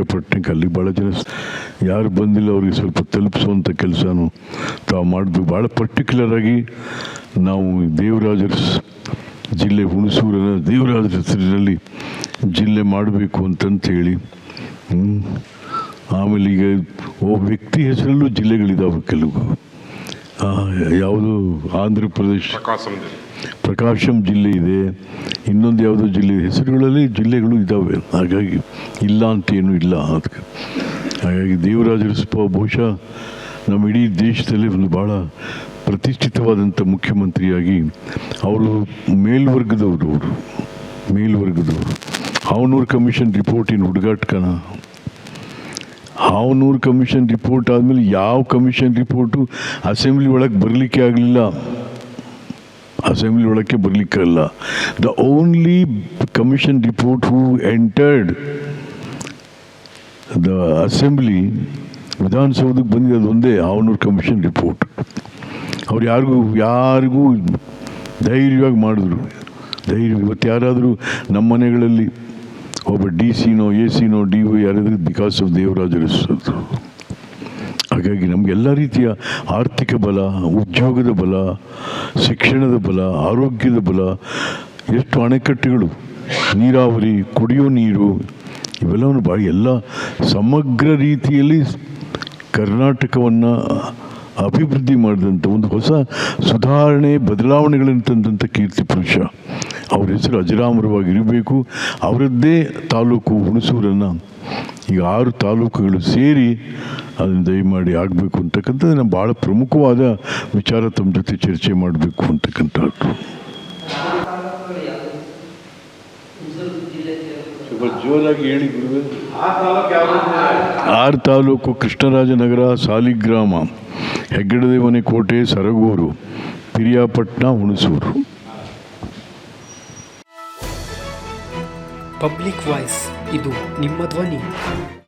ಪಿರಿಯಾಪಟ್ಟಣಕ್ಕೆ ಅಲ್ಲಿ ಭಾಳ ಜನ ಯಾರು ಬಂದಿಲ್ಲ ಅವ್ರಿಗೆ ಸ್ವಲ್ಪ ತಲುಪಿಸುವಂಥ ಕೆಲಸನೂ ತಾವು ಮಾಡಿದ್ವಿ ಭಾಳ ಪರ್ಟಿಕ್ಯುಲರ್ ಆಗಿ ನಾವು ದೇವರಾಜರ ಜಿಲ್ಲೆ ಹುಣಸೂರಿನ ದೇವರಾಜರ ಹೆಸರಿನಲ್ಲಿ ಜಿಲ್ಲೆ ಮಾಡಬೇಕು ಅಂತಂತೇಳಿ ಹ್ಮ್. ಆಮೇಲೆ ಈಗ ಒಬ್ಬ ವ್ಯಕ್ತಿ ಹೆಸರಲ್ಲೂ ಜಿಲ್ಲೆಗಳಿದ್ದಾವೆ ಕೆಲವು ಯಾವುದು ಆಂಧ್ರ ಪ್ರದೇಶ ಪ್ರಕಾಶಂ ಜಿಲ್ಲೆ. ಇದೆ. ಇನ್ನೊಂದು ಯಾವುದೋ ಜಿಲ್ಲೆ ಇದೆ. ಹೆಸರುಗಳಲ್ಲಿ ಜಿಲ್ಲೆಗಳು ಇದ್ದಾವೆ. ಹಾಗಾಗಿ ಇಲ್ಲ ಅಂತ ಏನೂ ಇಲ್ಲ ಅದಕ್ಕೆ. ಹಾಗಾಗಿ ದೇವರಾಜರು ಸ್ವಲ್ಪ ಬಹುಶಃ ನಮ್ಮ ಇಡೀ ದೇಶದಲ್ಲಿ ಒಂದು ಭಾಳ ಪ್ರತಿಷ್ಠಿತವಾದಂಥ ಮುಖ್ಯಮಂತ್ರಿಯಾಗಿ ಅವರು ಮೇಲ್ವರ್ಗದವರು ಅವರು. ಮೇಲ್ವರ್ಗದವರು. ಅವನೂರು ಕಮಿಷನ್ ರಿಪೋರ್ಟಿನ ಹುಡುಗಾಟಕನ. ಹಾವನೂರು ಕಮಿಷನ್ ರಿಪೋರ್ಟ್ ಆದಮೇಲೆ ಯಾವ ಕಮಿಷನ್ ರಿಪೋರ್ಟು? ಅಸೆಂಬ್ಲಿ ಒಳಗೆ ಬರಲಿಕ್ಕೆ ಆಗಲಿಲ್ಲ. ಅಸೆಂಬ್ಲಿ ಒಳಕ್ಕೆ ಬರಲಿಕ್ಕಲ್ಲ the only commission report who entered the assembly ವಿಧಾನಸೌಧಕ್ಕೆ ಬಂದಿದೆ ಅದೊಂದೇ ಒಂದೇ ಹಾವನೂರು ಕಮಿಷನ್ ರಿಪೋರ್ಟ್ ಅವ್ರು ಯಾರಿಗೂ ಯಾರಿಗೂ ಧೈರ್ಯವಾಗಿ ಮಾಡಿದ್ರು. ಧೈರ್ಯ, ಇವತ್ತು ಯಾರಾದರೂ ನಮ್ಮ ಮನೆಗಳಲ್ಲಿ ಒಬ್ಬ ಡಿ ಸಿನೋ, ಎ ಸಿನೋ, ಡಿ ಒ ಯಾರಿದ್ರೆ ಬಿಕಾಸ್ ಆಫ್ ದೇವರಾಜರು ಹಾಗಾಗಿ ಹಾಗಾಗಿ ನಮಗೆಲ್ಲ ರೀತಿಯ ಆರ್ಥಿಕ ಬಲ, ಉದ್ಯೋಗದ ಬಲ, ಶಿಕ್ಷಣದ ಬಲ, ಆರೋಗ್ಯದ ಬಲ, ಎಷ್ಟು ಅಣೆಕಟ್ಟುಗಳು, ನೀರಾವರಿ, ಕುಡಿಯೋ ನೀರು, ಇವೆಲ್ಲವನ್ನು ಭಾಳ ಎಲ್ಲ ಸಮಗ್ರ ರೀತಿಯಲ್ಲಿ ಕರ್ನಾಟಕವನ್ನು ಅಭಿವೃದ್ಧಿ ಮಾಡಿದಂಥ ಒಂದು ಹೊಸ ಸುಧಾರಣೆ, ಬದಲಾವಣೆಗಳನ್ನು ತಂದಂಥ ಕೀರ್ತಿ ಪುರುಷ. ಅವ್ರ ಹೆಸರು ಅಜರಾಮರವಾಗಿರಬೇಕು ಅವರದ್ದೇ ತಾಲೂಕು ಹುಣಸೂರನ್ನು ಈಗ ಆರು ತಾಲೂಕುಗಳು ಸೇರಿ ಅದನ್ನು ದಯಮಾಡಿ ಆಗಬೇಕು ಅಂತಕ್ಕಂಥದ್ದು ಭಾಳ ಪ್ರಮುಖವಾದ ವಿಚಾರ ತಮ್ಮ ಜೊತೆ ಚರ್ಚೆ ಮಾಡಬೇಕು ಅಂತಕ್ಕಂಥದ್ದು. ಸ್ವಲ್ಪ ಜೋರಾಗಿ ಹೇಳಿ ಗುರುವೆ. ಆರು taluk Krishnarajanagara Saligrama Heggadadevanakote Saragur Piriyapatna Hunsur. Public voice ಇದು ನಿಮ್ಮ ಧ್ವನಿ.